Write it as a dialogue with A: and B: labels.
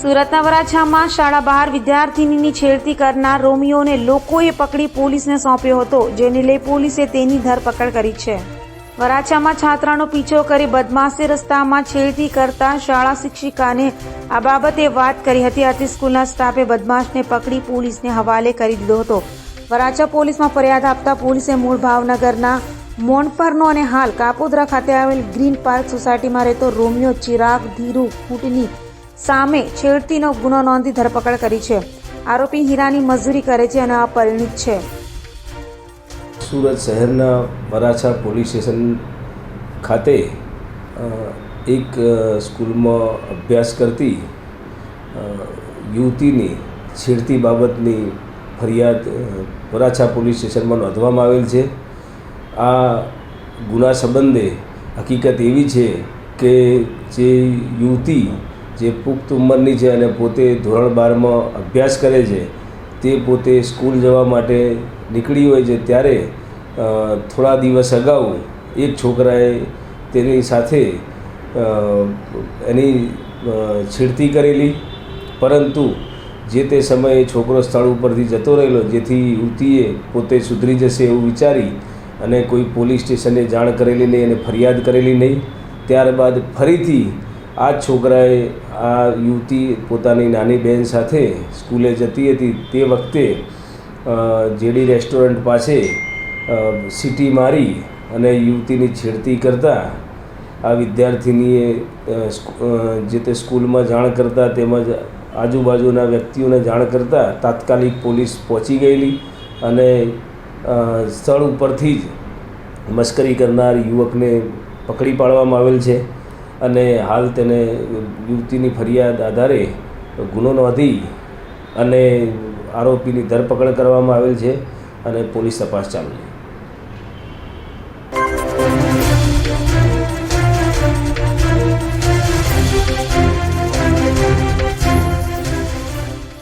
A: સુરતના વરાછામાં શાળા બહાર વિદ્યાર્થીનીની છેડતી કરનાર રોમિયોને લોકોએ પકડી પોલીસને સોંપ્યો હતો, જેને લઈ પોલીસે તેની ધરપકડ કરી છે. વરાછામાં છાત્રાનો પીછો કરી બદમાશે રસ્તામાં છેડતી કરતા શાળા શિક્ષિકાને આ બાબતે વાત કરી હતી. આથી સ્કૂલના સ્ટાફે બદમાશને પકડી પોલીસને હવાલે કરી દીધો હતો. વરાછા પોલીસમાં ફરિયાદ આપતા પોલીસે મૂળ ભાવનગરના મોનપરનો અને હાલ કાપોદ્રા ખાતે આવેલ ગ્રીન પાર્ક સોસાયટીમાં રહેતો રોમિયો ચિરાગ ધીરુ ફૂટની સામે છેડતીનો ગુનો નોંધી ધરપકડ કરી છે. આરોપી હીરાની મજૂરી કરે છે અને અપરિણિત છે.
B: સુરત શહેરના વરાછા પોલીસ સ્ટેશન ખાતે એક સ્કૂલમાં અભ્યાસ કરતી યુવતીની છેડતી બાબતની ફરિયાદ વરાછા પોલીસ સ્ટેશનમાં નોંધવામાં આવેલ છે. આ ગુના સંબંધે હકીકત એવી છે કે જે યુવતી જે પુખ્ત ઉંમરની છે અને પોતે ધોરણ બારમાં અભ્યાસ કરે છે, તે પોતે સ્કૂલ જવા માટે નીકળી હોય છે ત્યારે થોડા દિવસ અગાઉ એક છોકરાએ તેની સાથે એની છેડતી કરેલી. પરંતુ જે તે સમયે છોકરો સ્થળ ઉપરથી જતો રહેલો, જેથી યુવતીએ પોતે સુધરી જશે એવું વિચારી અને કોઈ પોલીસ સ્ટેશને જાણ કરેલી નહીં અને ફરિયાદ કરેલી નહીં. ત્યારબાદ ફરીથી આ છોકરાએ આ યુવતી પોતાની નાની બહેન સાથે સ્કૂલે જતી હતી તે વખતે જેડી રેસ્ટોરન્ટ પાસે સીટી મારી અને યુવતીની છેડતી કરતાં આ વિદ્યાર્થીનીએ જે તે સ્કૂલમાં જાણ કરતાં તેમજ આજુબાજુના વ્યક્તિઓને જાણ કરતાં તાત્કાલિક પોલીસ પહોંચી ગયેલી અને સ્થળ ઉપરથી જ મશ્કરી કરનાર યુવકને પકડી પાડવામાં આવેલ છે. અને હાલ તેને યુવતીની ફરિયાદ આધારે ગુનો નોંધી અને આરોપીની ધરપકડ કરવામાં આવેલ છે અને પોલીસ તપાસ ચાલુ છે